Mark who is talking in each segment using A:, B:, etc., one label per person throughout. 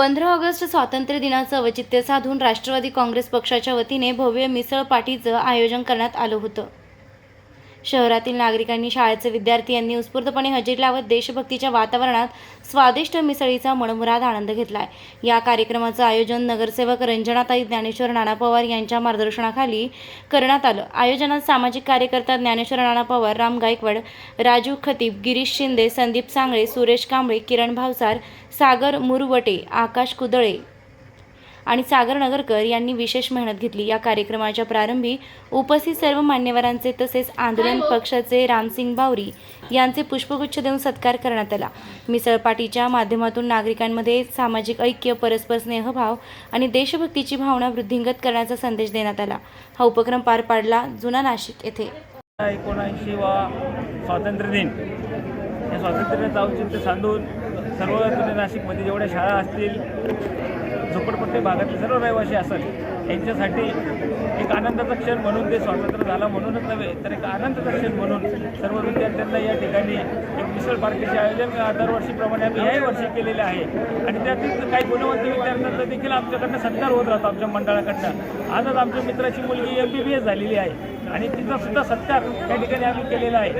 A: पंधरा ऑगस्ट स्वातंत्र्य दिनाचं औचित्य साधून राष्ट्रवादी काँग्रेस पक्षाच्या वतीने भव्य मिसळ पार्टीचं आयोजन करण्यात आलं होतं. शहरातील नागरिकांनी शाळेचे विद्यार्थी यांनी उत्स्फूर्तपणे हजेरी लावत देशभक्तीच्या वातावरणात स्वादिष्ट मिसळीचा मनमुराद आनंद घेतलाय. या कार्यक्रमाचं आयोजन नगरसेवक रंजनाताई ज्ञानेश्वर नाना पवार यांच्या मार्गदर्शनाखाली करण्यात आलं. आयोजनात सामाजिक कार्यकर्ता ज्ञानेश्वर नाना पवार राम गायकवाड राजू खतीब गिरीश शिंदे संदीप सांगळे सुरेश कांबळे किरण भावसार सागर मुरवटे आकाश कुदळे आणि सागर नगरकर यांनी विशेष मेहनत घेतली. या कार्यक्रमाच्या प्रारंभी उपस्थित सर्व मान्यवरांचे तसेच आंदोलन पक्षाचे रामसिंग बावरी यांचे पुष्पगुच्छ देऊन सत्कार करण्यात आला. मिसळपाटीच्या माध्यमातून नागरिकांमध्ये सामाजिक ऐक्य परस्पर स्नेहभाव आणि देशभक्तीची भावना वृद्धिंगत करण्याचा संदेश देण्यात आला. हा उपक्रम पार पाडला जुना नाशिक येथे.
B: एकोणऐंशी वा स्वातंत्र्य दिन. या स्वातंत्र्याचं औचित्य साधून सर्व नाशिकमध्ये जेवढ्या शाळा असतील झोपडपट्टी भागातले सर्व रहिवासी असेल यांच्यासाठी एक आनंदाचा क्षण म्हणून ते स्वातंत्र्य झाला म्हणूनच नव्हे तर एक आनंदाचा क्षण म्हणून सर्व विद्यार्थ्यांना या ठिकाणी एक मिसळ पार्टीचे आयोजन दरवर्षीप्रमाणे आम्ही याही वर्षी केलेले आहे. आणि त्यातील काही गुणवंत विद्यार्थ्यांचा देखील आमच्याकडनं सत्कार होत राहतो आमच्या मंडळाकडनं. आजच आमच्या मित्राची मुलगी एम बी बी एस झालेली आहे. आणि तिचा सुद्धा सत्कार या ठिकाणी आम्ही केलेला आहे.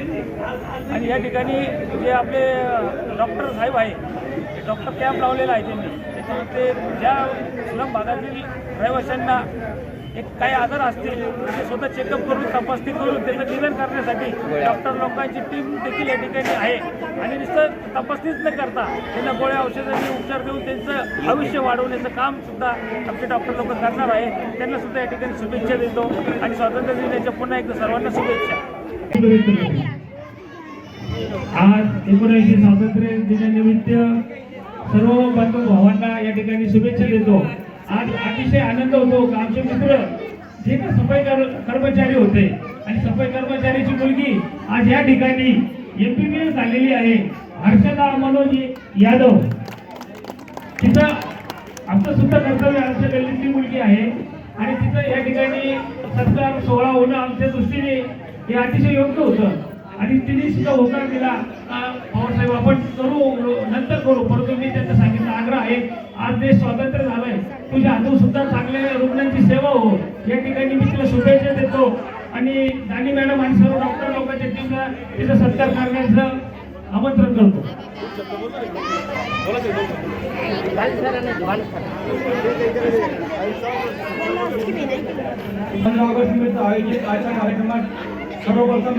B: आणि या ठिकाणी जे आपले डॉक्टर साहेब आहे डॉक्टर कॅम्प लावलेला आहे त्यांनी. त्याच्यामध्ये ज्या स्लम भागातील रहिवाशांना एक काही आजार असतील ते स्वतः चेकअप करून तपासणी करून त्याचं निदान करण्यासाठी डॉक्टर लोकांची टीम देखील या ठिकाणी आहे. आणि नुसतं तपासणीच न करता त्यांना गोळ्या औषधांनी उपचार देऊन त्यांचं आयुष्य वाढवण्याचं काम सुद्धा आमचे डॉक्टर लोक करणार आहे त्यांना सुद्धा या ठिकाणी शुभेच्छा देतो आणि स्वातंत्र्य दिनाच्या पुन्हा एकदा सर्वांना शुभेच्छा.
C: आज एकोणऐंशी स्वातंत्र्य दिनानिमित्त सर्व बंधू भावांना या ठिकाणी शुभेच्छा देतो. आज अतिशय आनंद होतो. का आमचे मित्र जे का सफाई कर्मचारी होते आणि सफाई कर्मचारीची मुलगी आज या ठिकाणी एमपीबीएस झालेली आहे. हर्षदा मनोज यादव. तिचं आमचं सुद्धा कर्तव्य आमच्या गल्लीतली मुलगी आहे. आणि तिचं या ठिकाणी सत्कार सोहळा होणं आमच्या दृष्टीने हे अतिशय योग्य होतं. आणि तिने सुद्धा होकार दिला. पवारसाहेब आपण करू नंतर करू परंतु मी त्यांचं आज देश स्वातंत्र्य झालंय तुझ्या हातून सुद्धा चांगल्या रुग्णांची सेवा हो. या ठिकाणी मी तिला शुभेच्छा देतो. आणि दानी मॅडम आणि सर्व डॉक्टर लोकांच्या टीमला तिचा सत्कार करण्याचं आमंत्रण करतो.
D: पंधरा ऑगस्ट निमित्त आयोजित आजच्या कार्यक्रमात सर्वप्रथम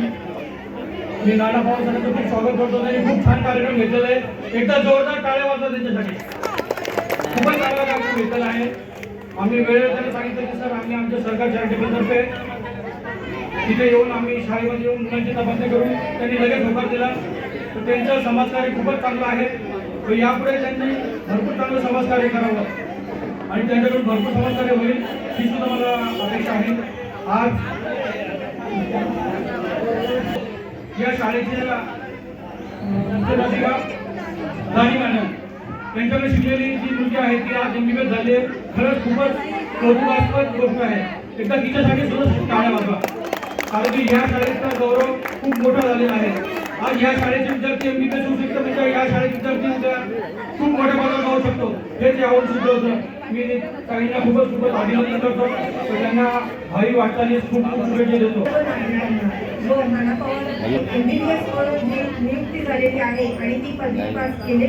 D: मी नाना पवार साहेबांचं खूप स्वागत करतो त्यांनी खूप छान कार्यक्रम घेतलेला आहे. एकदा जोरदार टाळ्या वाजवा त्यांच्यासाठी. खूपच चांगला कार्यक्रम घेतलेला आहे. आम्ही वेळेवर त्यांना सांगितलं की सर आम्ही आमच्या सरकार चॅरिटेबल तर्फे तिथे येऊन आम्ही शाळेमध्ये येऊन मुलांची तपासणी करून त्यांनी लगेच होकार दिला. तर त्यांचं समाजकार्य खूपच चांगलं आहे. तर यापुढे त्यांनी भरपूर चांगलं समाजकार्य करावं. आणि त्यांच्याकडून भरपूर समाजकार्य होईल ही सुद्धा मला अपेक्षा आहे. आज या शाळेच्या मुख्याध्यापिका राणी मॅडम त्यांच्याकडे शिकलेली जी मुलगी आहे ती आज एमबीबीएस झाली आहे. खरंच खूपच कौतुकास्पद गोष्ट आहे. एकदा तिच्यासाठी सुद्धा टाळ्या वाजवा. कारण की ह्या शाळेचा गौरव खूप मोठा झालेला आहे. आज ह्या शाळेचे विद्यार्थी एमबीबीएस होऊ शकतो म्हणजे या शाळेचे विद्यार्थी उद्या खूप मोठ्या पदावर जाऊ शकतो. हेच यावरून सुद्धा होतं. मी काहींना खूपच खूपच अभिनंदन करतो. त्यांना हवी वाटचालीस खूप खूप शुभेच्छा देतो.
E: हो मला पवार एमबीबीएस नियुक्ती झालेली आहे आणि ती पदवी पास केली